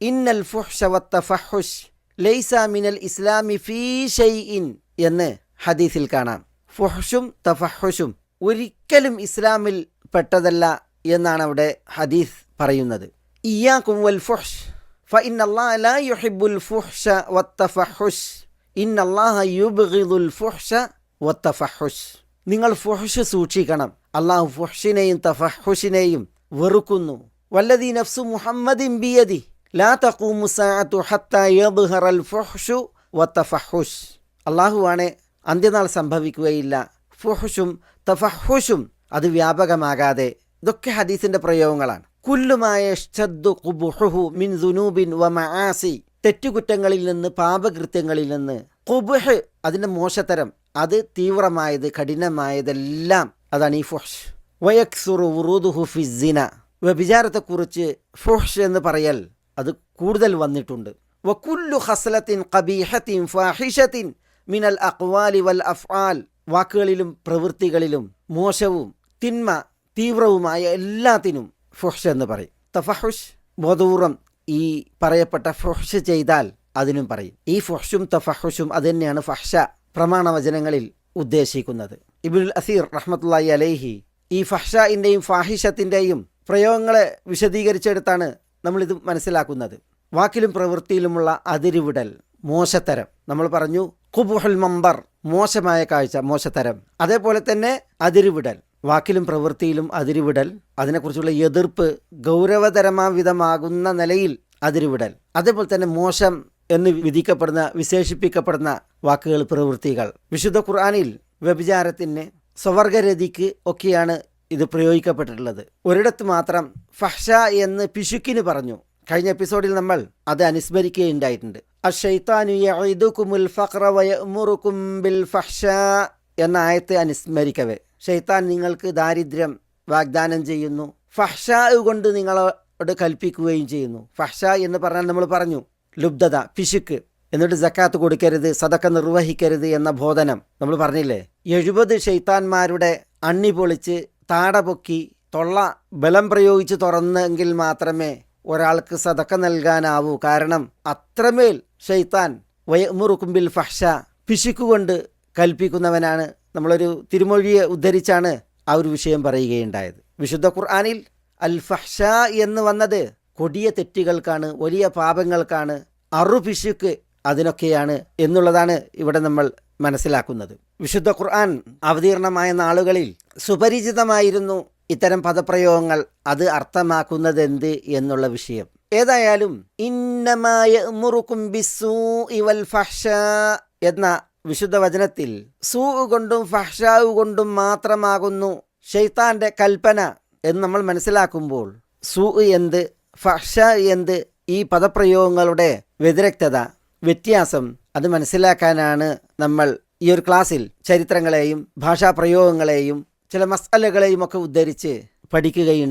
ഇന്നൽ ഫുഹ്ഷ വത്തഫഹുഷ് ലൈസ മിനൽ ഇസ്ലാമി ഫീ ഷൈഇൻ എന്ന് ഹദീസിൽ കാണാം ഫുഹ്ഷും തഫഹുഷും ഒരിക്കലും ഇസ്ലാമിൽ പെട്ടതല്ല എന്നാണ് അവിടെ ഹദീസ് പറയുന്നത് ഇയാക്കും വൽ ഫുഹ്ഷ് فإن الله لا يحب الفحش والتفحش إن الله يبغض الفحش والتفحش നിങ്ങൾ ഫുഹ്ഷ് സൂക്ഷിക്കണം അള്ളാഹു ഫുഹ്ഷിനെയും തഫഹുഷിനെയും വെറുക്കുന്നു വല്ലദീ നഫ്സു മുഹമ്മദിൻ ബിയദി ലാ തഖൂമു സാഅതു ഹത്താ യദ്ഹറൽ ഫുഹ്ഷു വത്തഫഹുഷ്. അള്ളാഹുവാണ് അന്ത്യനാൾ സംഭവിക്കുകയില്ല. ഫുഹുഷും തഫഹുഷും അത് വ്യാപകമാകാതെ. ഇതൊക്കെ ഹദീസിന്റെ പ്രയോഗങ്ങളാണ്. കുല്ലുമായ മിൻ ദുനൂബിൻ തെറ്റുകുറ്റങ്ങളിൽ നിന്ന് പാപകൃത്യങ്ങളിൽ നിന്ന്. കുബുഹ് അതിന്റെ മോശത്തരം. അത് തീവ്രമായത് കഠിനമായതെല്ലാം അതാണ് ഈ ഫുഹ്ഷ്. വയക്സുറു ഉറൂദുഹു ഫിസിന വ്യഭിചാരത്തെക്കുറിച്ച് ഫുഹ്ഷ് എന്ന് പറയൽ അത് കൂടുതൽ വന്നിട്ടുണ്ട്. വക്കുല്ലു ഹസ്ലത്തിൻ കബീഹത്തിൻ ഫാഹിഷത്തിൻ മിനൽ അക്വാലി വൽ അഫ്ആൽ. വാക്കുകളിലും പ്രവൃത്തികളിലും മോശവും തിന്മ തീവ്രവുമായ എല്ലാത്തിനും ഫുഹ്ഷ് എന്ന് പറയും. തഫഹുഷ് ബോധപൂർവം ഈ പറയപ്പെട്ട ഫുഹ്ഷ് ചെയ്താൽ അതിനും പറയും. ഈ ഫുഹ്ഷും തഫഹുഷും അത് തന്നെയാണ് ഫഹ്ഷ പ്രമാണവചനങ്ങളിൽ ഉദ്ദേശിക്കുന്നത്. ഇബുൽ അസീർ റഹ്മത്തുള്ളി അലൈഹി ഈ ഫഹ്ഷയിന്റെയും ഫാഹിഷത്തിന്റെയും പ്രയോഗങ്ങളെ വിശദീകരിച്ചെടുത്താണ് നമ്മളിത് മനസ്സിലാക്കുന്നത്. വാക്കിലും പ്രവൃത്തിയിലുമുള്ള അതിരിവിടൽ മോശത്തരം. നമ്മൾ പറഞ്ഞു കുബുഹുൽ മമ്പർ മോശമായ കാഴ്ച മോശത്തരം. അതേപോലെ തന്നെ അതിരിവിടൽ വാക്കിലും പ്രവൃത്തിയിലും അതിരിവിടൽ അതിനെക്കുറിച്ചുള്ള എതിർപ്പ് ഗൗരവതരമാവിധമാകുന്ന നിലയിൽ അതിരിവിടൽ. അതേപോലെ തന്നെ മോശം എന്ന് വിധിക്കപ്പെടുന്ന വിശേഷിപ്പിക്കപ്പെടുന്ന വാക്കുകൾ പ്രവൃത്തികൾ. വിശുദ്ധ ഖുർആാനിൽ വ്യഭിചാരത്തിന് സ്വവർഗരതിക്ക് ഒക്കെയാണ് ഇത് പ്രയോഗിക്കപ്പെട്ടിട്ടുള്ളത്. ഒരിടത്ത് മാത്രം ഫഹ്ഷ എന്ന് പിശുക്കിന് പറഞ്ഞു. കഴിഞ്ഞ എപ്പിസോഡിൽ നമ്മൾ അത് അനുസ്മരിക്കുകയുണ്ടായിട്ടുണ്ട്. എന്ന ആയത്തെ അനുസ്മരിക്കവേ. ഷെയ്ത്താൻ നിങ്ങൾക്ക് ദാരിദ്ര്യം വാഗ്ദാനം ചെയ്യുന്നു. ഫഹ്ഷ കൊണ്ട് നിങ്ങളോട് കൽപ്പിക്കുകയും ചെയ്യുന്നു. ഫഹ്ഷ എന്ന് പറഞ്ഞാൽ നമ്മൾ പറഞ്ഞു ലുബ്ധത പിശുക്ക്. എന്നിട്ട് ജക്കാത്ത് കൊടുക്കരുത് സതക്ക നിർവഹിക്കരുത് എന്ന ബോധനം. നമ്മൾ പറഞ്ഞില്ലേ? എഴുപത് ഷെയ്ത്താന്മാരുടെ അണ്ണി പൊളിച്ച് താട പൊക്കി തൊള്ള ബലം പ്രയോഗിച്ച് തുറന്നെങ്കിൽ മാത്രമേ ഒരാൾക്ക് സതക്ക നൽകാനാവൂ. കാരണം അത്രമേൽ ഷെയ്ത്താൻ വയമുറുക്കുമ്പിൽ ഫഹ്ഷ പിശുക്കുകൊണ്ട് കൽപ്പിക്കുന്നവനാണ്. നമ്മളൊരു തിരുമൊഴിയെ ഉദ്ധരിച്ചാണ് ആ ഒരു വിഷയം പറയുകയുണ്ടായത്. വിശുദ്ധ ഖുർആാനിൽ അൽ ഫഹ്ഷ എന്ന് വന്നത് കൊടിയ തെറ്റുകൾക്കാണ് വലിയ പാപങ്ങൾക്കാണ് അറുപിശുക്ക് അതിനൊക്കെയാണ് എന്നുള്ളതാണ് ഇവിടെ നമ്മൾ മനസ്സിലാക്കുന്നത്. വിശുദ്ധ ഖുർആൻ അവതീർണമായ നാളുകളിൽ സുപരിചിതമായിരുന്നു ഇത്തരം പദപ്രയോഗങ്ങൾ അത് അർത്ഥമാക്കുന്നത് എന്ത് എന്നുള്ള വിഷയം. ഏതായാലും ഇന്നമായ എന്ന വിശുദ്ധ വചനത്തിൽ സൂ കൊണ്ടും ഫഹ്ഷാവ് കൊണ്ടും മാത്രമാകുന്നു ഷെയ്ത്താന്റെ കൽപ്പന എന്ന് നമ്മൾ മനസ്സിലാക്കുമ്പോൾ സൂ എന്ത് ഫഹ്ഷ എന്ത് ഈ പദപ്രയോഗങ്ങളുടെ വ്യതിരക്തത വ്യത്യാസം അത് മനസ്സിലാക്കാനാണ് നമ്മൾ ഈ ഒരു ക്ലാസ്സിൽ ചരിത്രങ്ങളെയും ഭാഷാപ്രയോഗങ്ങളെയും ചില മസാലകളെയും ഒക്കെ ഉദ്ധരിച്ച് പഠിക്കുകയുണ്ട്